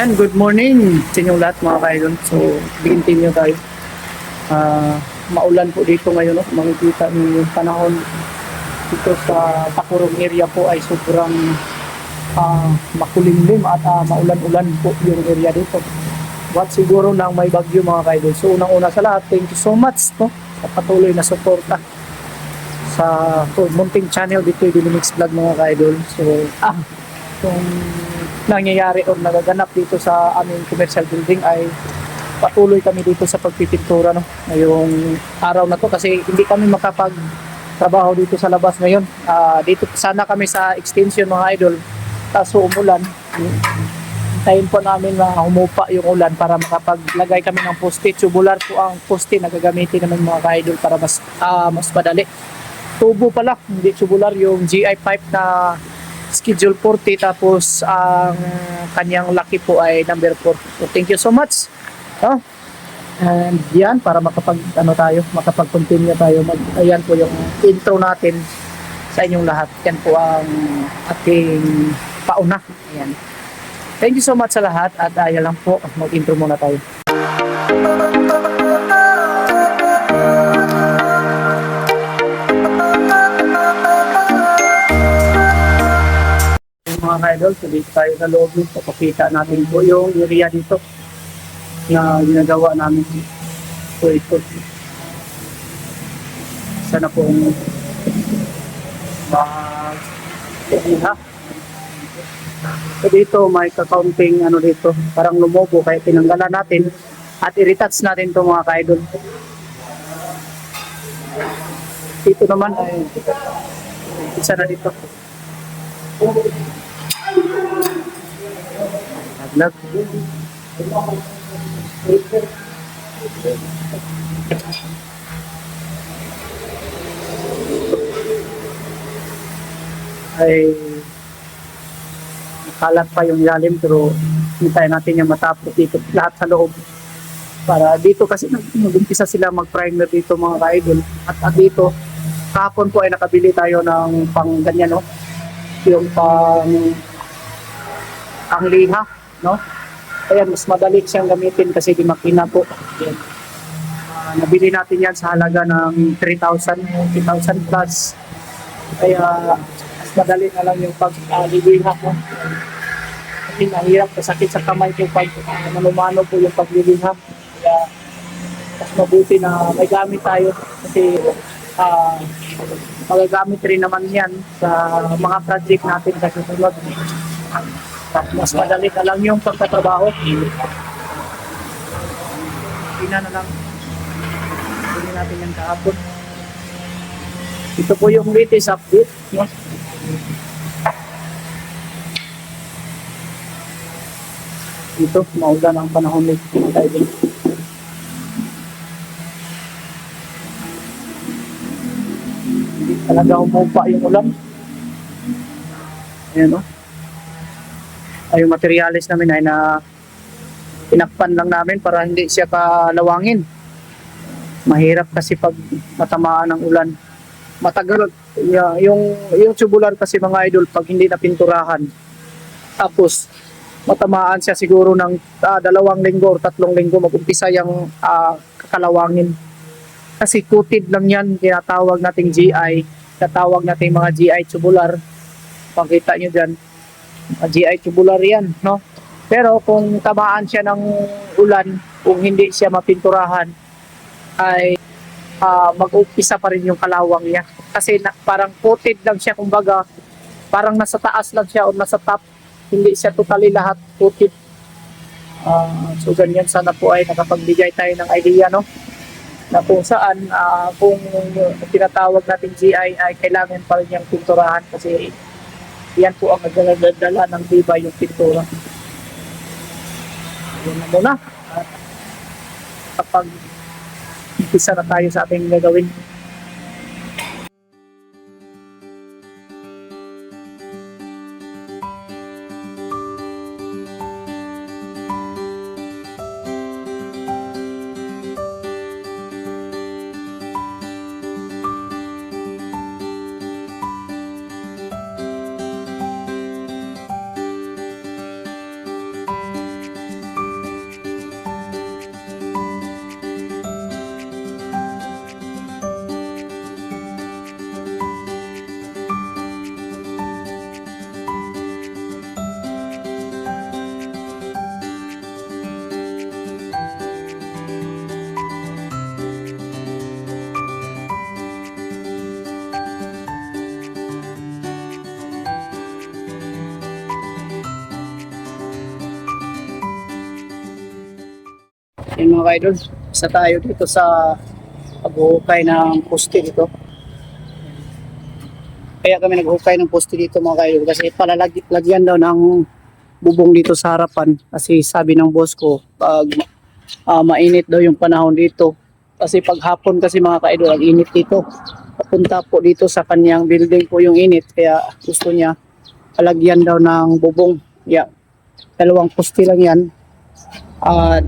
Yan, good morning sa inyong lahat mga kaidol. So, continue tayo. Ah, maulan po dito ngayon. No? Makikita niyo yung panahon dito sa Takurong area po ay sobrang ah, makulimlim at ah, maulan-ulan po yung area dito. What siguro nang may bagyo mga kaidol. So, unang-una sa lahat, thank you so much no? sa patuloy na suporta sa for Munting Channel dito yung Dilimix Vlog mga kaidol. So, ah, kung nangyayari o nagaganap dito sa aming commercial building ay patuloy kami dito sa pagpipintura no? Ngayong araw na to kasi hindi kami makapag trabaho dito sa labas ngayon. Ah, dito sana kami sa extension mga idol. Kaso umulan. Hintayin po namin na humupa yung ulan para makapaglagay kami ng poste. Tubular po ang poste na gagamitin namin mga ka-idol para mas ah, mas madali. Tubo pala. Hindi tubular yung GI pipe na schedule 40 tapos ang kanyang laki po ay number 4 so thank you so much. No? and yan para makapag ano tayo makapag continue tayo mag, ayan po yung intro natin sa inyong lahat. Yan po ang ating pauna. Ayan. Thank you so much sa lahat at ayan lang po mag intro muna tayo. Yung mga ka-idol, so dito tayo sa loob yung papakita natin po yung area dito na ginagawa namin. So ito, sana pong mag ha. So dito may kakaunting ano dito, parang lumobo kaya tinanggalan natin at i-retouch natin to mga ka-idol. Dito naman isa na dito. Naglag. Ay kalat pa yung ilalim pero hintayin natin yung matapos dito lahat sa loob. Para dito kasi nag- nag-umpisa sila mag-primer dito mga ka-idol. At, at dito kahapon po ay nakabili tayo ng pang ganyan no? Yung pang ang liha no? Ayan mas madali siyang gamitin kasi di makina po. Ayan. Ah, nabili natin yan sa halaga ng 3,000 3,000 plus. Kaya mas madali na lang yung pag uh, liliha mo kasi mahirap kasakit sa kamay ko pag uh, manumano po yung pagliliha kaya mas mabuti na may gamit tayo. Kasi ah magagamit rin naman yan sa mga project natin sa susunod. Mas madali na lang yung pagtatrabaho. Tina na lang. Hindi natin yan kahapon. Ito po yung latest update. No? Ito, maulan ang panahon nito. Hindi talaga umupa yung ulan. Ayan o. Ay, yung materialis namin ay na tinakpan lang namin para hindi siya kalawangin. Mahirap kasi pag matamaan ng ulan. Matagal yeah, yung yung tubular kasi mga idol pag hindi napinturahan. Tapos matamaan siya siguro ng ah, dalawang linggo or tatlong linggo mag-umpisa yung ah, kakalawangin kasi coated lang yan, tinatawag nating GI, tinatawag nating mga GI tubular. Pakita nyo dyan, GI tubular yan, no? Pero kung tamaan siya ng ulan, kung hindi siya mapinturahan, ay ah, mag-umpisa pa rin yung kalawang niya. Kasi na, parang coated lang siya, kumbaga, parang nasa taas lang siya o nasa top, hindi siya totally lahat coated. Ah, so ganyan sana po ay nakapagbigay tayo ng idea, no? na kung saan ah, kung tinatawag natin GI ay kailangan pa rin yung pinturahan kasi yan po ang nagdala ng diba yung pintura. Yun na muna. At kapag umpisa na tayo sa ating gagawin. Yan mga ka-idol, isa tayo dito sa paghuhukay ng poste dito. Kaya kami naghukay ng poste dito mga ka-idol kasi palalagyan daw ng bubong dito sa harapan kasi sabi ng boss ko pag ah, mainit daw yung panahon dito kasi pag hapon kasi mga ka-idol ang init dito papunta po dito sa kanyang building po yung init kaya gusto niya palagyan daw ng bubong yeah. dalawang poste lang yan at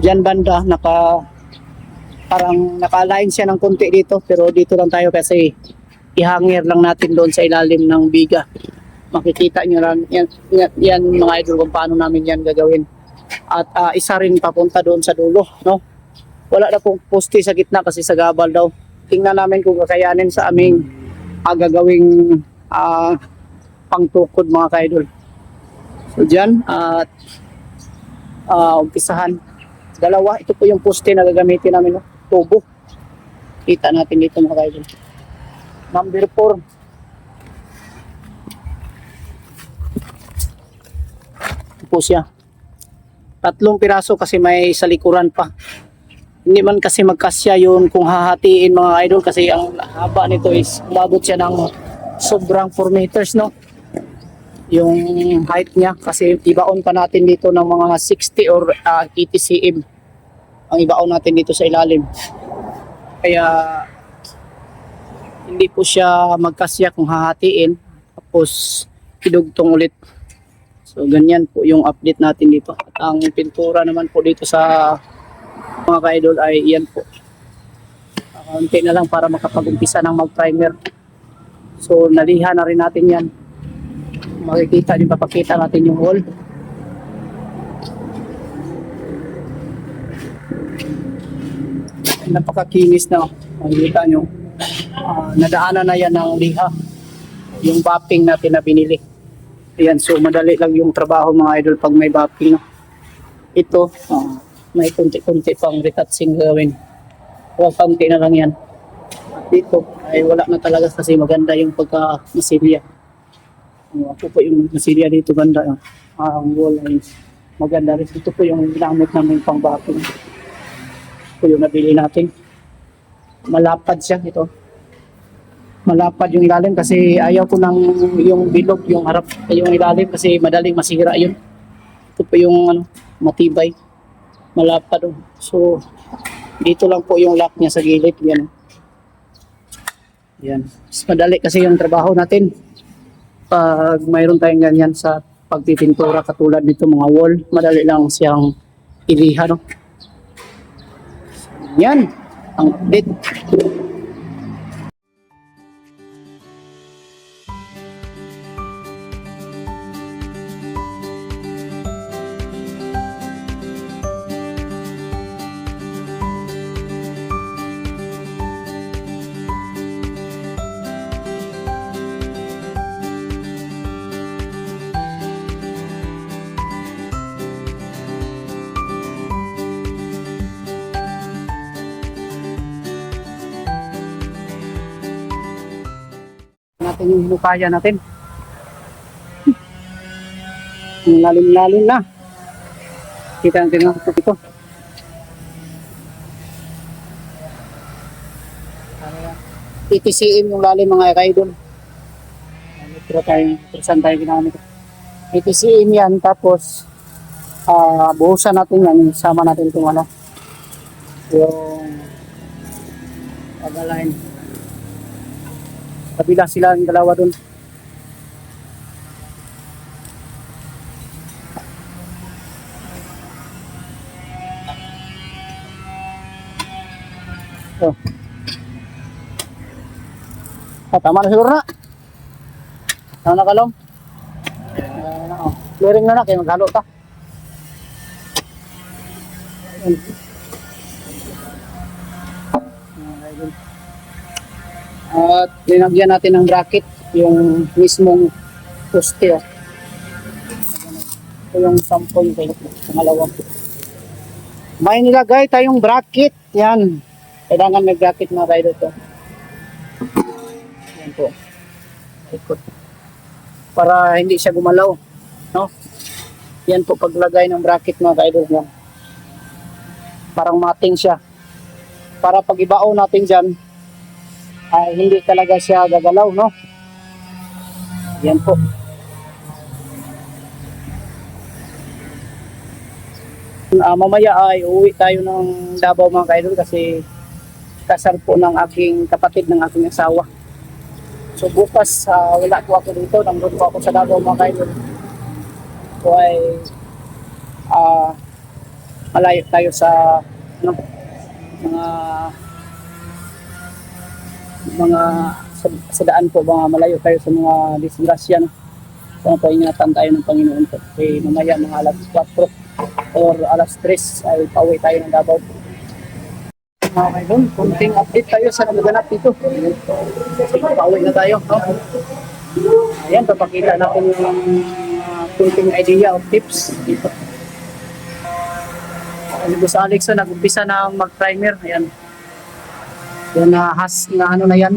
Diyan banda, naka parang naka-align siya ng konti dito pero dito lang tayo kasi ihangir lang natin doon sa ilalim ng biga. Makikita nyo lang yan, yan, yan mga idol kung paano namin yan gagawin. At ah, isa rin papunta doon sa dulo, no? Wala na pong poste sa gitna kasi sa gabal daw. Tingnan namin kung kakayanin sa aming gagawing ah, pangtukod mga ka-idol. So dyan, at ah, umpisahan dalawa. Ito po yung poste na gagamitin namin, no? tubo. Kita natin dito mga kaidol. Number 4. Ito po siya. Tatlong piraso kasi may sa likuran pa. Hindi man kasi magkasya yun kung hahatiin mga idol kasi ang haba nito is umabot siya ng sobrang 4 meters no yung height niya kasi ibaon pa natin dito ng mga 60 or ah, 80 cm ang ibaon natin dito sa ilalim. Kaya hindi po siya magkasya kung hahatiin tapos idugtong ulit. So ganyan po yung update natin dito. At ang pintura naman po dito sa mga ka-idol ay yan po. Kaunti na lang para makapag-umpisa ng mag-primer. So naliha na rin natin yan. Makikita din papakita natin yung wall. napakakinis na makikita nyo. Ah, nadaanan na yan ng liha. Yung bapping natin na binili ayan so madali lang yung trabaho mga idol pag may bapping. Ito ah, may kunti-kunti pang retouching gawin. O kaunti na lang yan. Dito ay wala na talaga kasi maganda yung pagka masilya uh, ako po yung masilya dito ganda ah. Ah, ang wall ay maganda rin ito po yung ginamit namin pang bapping ito yung nabili natin. Malapad siya ito. Malapad yung ilalim kasi ayaw ko ng yung bilog, yung harap, yung ilalim kasi madaling masira yun. Ito po yung ano, matibay. Malapad. oh. So, dito lang po yung lock niya sa gilid. Yan. Yan. Mas madali kasi yung trabaho natin. Pag mayroon tayong ganyan sa pagpipintura katulad nito mga wall, madali lang siyang iliha. No? Yan, ang update. Natin yung hinukaya natin. Lalim-lalim na. Kita natin ang ito dito. TTCM yung lalim mga kaidol. Metro tayo, persan tayo ginamit. TTCM yan, tapos ah buhusan natin yan, sama natin itong ano, yung pag-align kabila sila ang dalawa doon. Oh. Ah, tama na siguro na. Tama na kalong. Oh. Clearing na na, kaya maghalo ta. Ayan, idol. At linagyan natin ng bracket yung mismong poste. Ito yung sample ko. Pangalawa. May nilagay tayong bracket. Yan. Kailangan may bracket mga kayo to. Yan po. Ikot. Para hindi siya gumalaw. No? Yan po paglagay ng bracket mga kaidol. Yan. parang mating siya. Para pag ibao natin dyan, ay hindi talaga siya gagalaw, no? Yan po. Ah, mamaya ay uuwi tayo ng Davao mga kaidol kasi kasal po ng aking kapatid ng aking asawa. So bukas ah, wala po ako dito, nandun po ako sa Davao mga kaidol. So ay ah malayo tayo sa ano, mga mga sa, sa daan po mga malayo tayo sa mga disgrasya no? kung paingatan tayo ng Panginoon po eh mamaya mga alas 4 or alas 3 ay pauwi tayo ng Davao mga kaidol, kunting update tayo sa nagaganap dito pauwi na tayo no? ayan, papakita natin yung uh, kunting idea of tips dito Ano Boss Alex so, nag-umpisa na mag-primer. Ayan. Yan na has na ano na yan.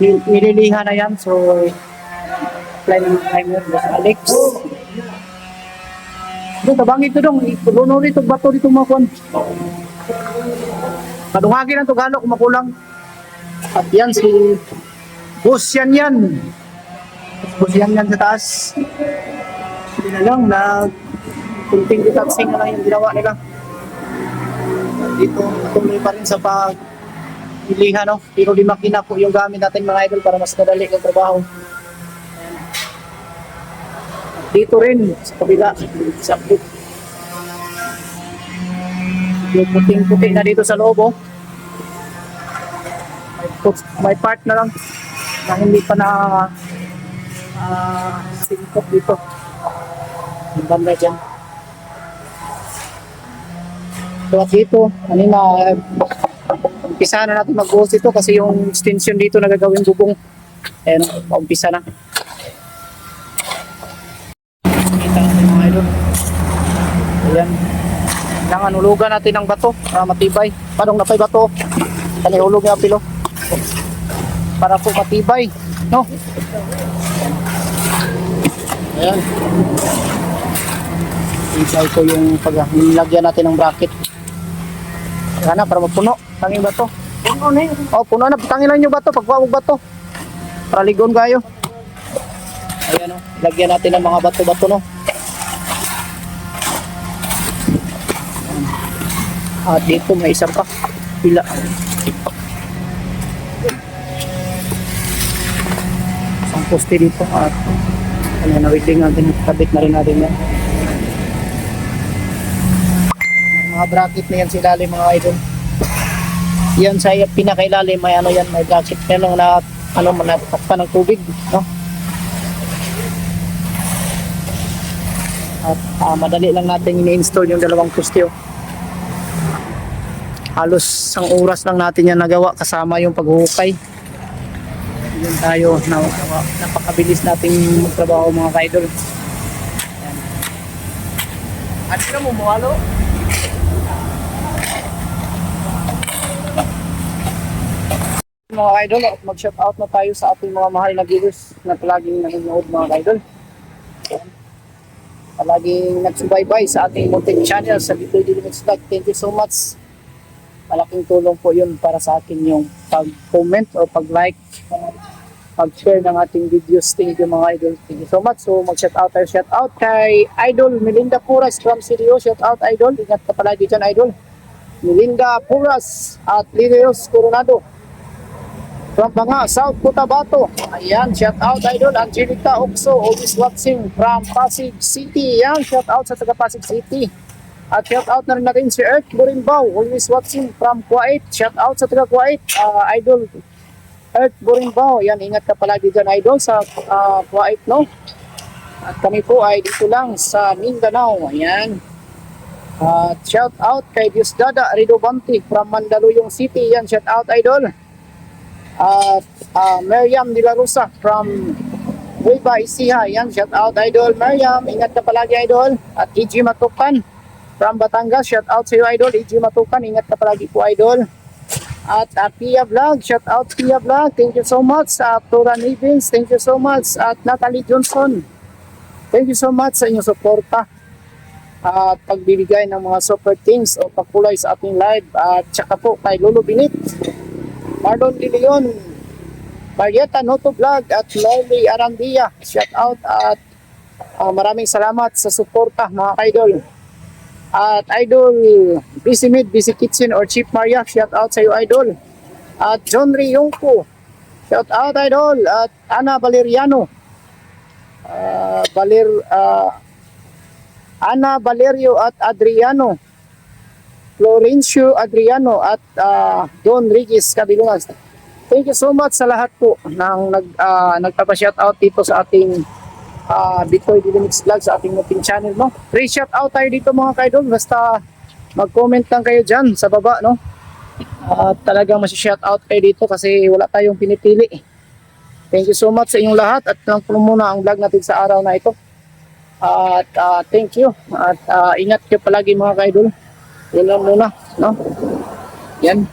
Nil- Nililiha na yan. So, apply na ng primer. Boss Alex. Ito, tabang ito dong. Itulono rito, bato dito mga kwan. Kadungagin ang Tagalog makulang. At yan si Boss yan yan. Yan sa taas. Hindi na lang, nag kunting detoxing na lang yung ginawa nila dito tuloy pa rin sa pag iliha no? Pero di makina po yung gamit natin mga idol para mas madali ang trabaho. Dito rin sa kabila sa buk yung puting puti na dito sa loob oh. may, put- may part na lang na hindi pa na uh, singkot dito. Yung banda dyan. So at dito, kanina, eh, umpisa na natin mag-host ito kasi yung extension dito na gagawin bubong. Ayan, umpisa na. Kita natin mga idol. Ayan. Kailangan hulugan natin ng bato para matibay. Parang napay bato. Kanihulog yung pilo. Para po matibay. No? Ayan. Imply ko yung pag nilagyan natin ng bracket. Sana para mapuno. Tanging bato. Puno na yun. Oh, puno na. Tangin lang yung bato. Pagwawag bato. Para ligon kayo. Ayan o. Lagyan natin ng mga bato-bato no. At dito may isa pa. Pila. Isang poste dito. At ano na waiting natin. Kabit na rin natin yan. mga bracket na yan sa ilalim mga idol yan sa pinakailalim may ano yan may bracket yan lang na ano manatakpan ng tubig no? At ah, madali lang natin ini-install yung dalawang poste halos isang oras lang natin yan nagawa kasama yung paghuhukay yun tayo na, napakabilis nating magtrabaho mga kaidol. At sila mo mawalo mga idol at mag-shout out na tayo sa ating mga mahal na viewers na palaging nanonood mga idol. Palaging nagsubaybay sa ating munting channel sa Bitoy Dilimits Vlog. Thank you so much. Malaking tulong po yun para sa akin yung pag-comment o pag-like, pag-share ng ating videos. Thank you mga idol. Thank you so much. So mag-shout out tayo. Shout out kay Idol Melinda Puras from CDO. Shout out Idol. Ingat ka palagi dyan Idol. Melinda Puras at Lilios Coronado from mga South Cotabato. Ayan, shout out idol Angelica Oxo, always watching from Pasig City. Yan, shout out sa taga Pasig City. At shout out na rin natin si Earth Burimbao, always watching from Kuwait. Shout out sa taga Kuwait, uh, idol Earth Burimbao. Yan, ingat ka palagi dyan idol sa uh, Kuwait, no? At kami po ay dito lang sa Mindanao. Ayan. At shout out kay Diosdada Ridobante from Mandaluyong City. Yan, shout out idol. At uh, Miriam De La Rosa from Nueva Ecija. Yan, shout out idol. Miriam, ingat ka palagi idol. At EG Matukan from Batangas. Shout out sa iyo idol. EG Matukan, ingat ka palagi po idol. At uh, Pia Vlog, shout out Pia Vlog. Thank you so much. At Tora Nivins, thank you so much. At Natalie Johnson, thank you so much sa inyong suporta. at pagbibigay ng mga super things o pakulay sa ating live at tsaka po kay Lolo Binit, Marlon De Leon, Marieta Noto Vlog at Loli Arandia. Shout out at ah, maraming salamat sa suporta mga idol. At idol, Busy Mid, Busy Kitchen or Chief Maria, shout out sa iyo idol. At John Riyongko, shout out idol. At Ana Valeriano, ah, Valer, ah, Ana Valerio at Adriano, Florencio Adriano at ah, Don Regis Cabilungas. Thank you so much sa lahat po ng nag uh, nagpapa-shout out dito sa ating uh, Bitoy Dilimix Vlog sa ating munting channel no. Free shout out tayo dito mga kaidol basta mag-comment lang kayo diyan sa baba no. At talagang masi-shout out kayo dito kasi wala tayong pinipili. Thank you so much sa inyong lahat at lang po muna ang vlog natin sa araw na ito. At ah, thank you at ah, ingat kayo palagi mga kaidol. Yun lang muna no. Yan.